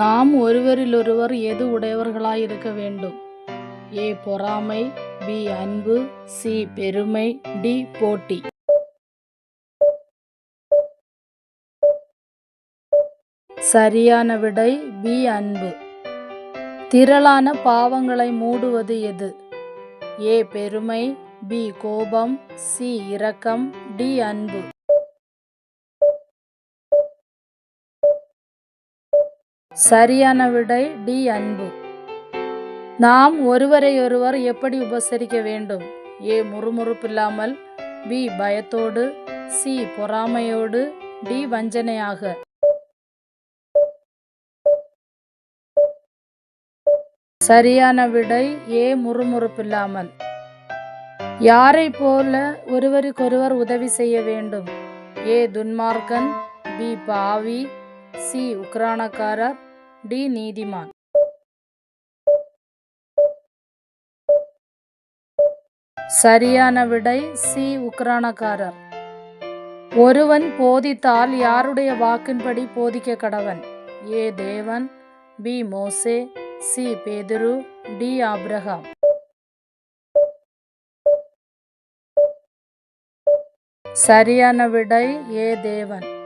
நாம் ஒருவரிலொருவர் எது உடையவர்களாய் இருக்க வேண்டும்? ஏ பொறாமை பி அன்பு சி பெருமை டி போட்டி. சரியான விடை பி அன்பு. திரளான பாவங்களை மூடுவது எது? ஏ பெருமை பி கோபம் சி இரக்கம் டி அன்பு. சரியான விடை டி அன்பு. நாம் ஒருவரையொருவர் எப்படி உபசரிக்க வேண்டும்? ஏ முறுமுறுப்பில்லாமல் பி பயத்தோடு சி பொறாமையோடு டி வஞ்சனையாக. சரியான விடை ஏ முறுமுறுப்பில்லாமல். யாரை போல ஒருவருக்கொருவர் உதவி செய்ய வேண்டும்? ஏ துன்மார்க்கன் பி பாவி சி. உக்ரானக்காரர் டி. நீதிமான். சரியான விடை சி. உக்ரானக்காரர். ஒருவன் போதித்தால் யாருடைய வாக்கின்படி போதிக்க கடவன்? ஏ. தேவன் பி. மோசே சி. பேதுரு டி. ஆப்ரஹாம் சரியான விடை ஏ. தேவன்.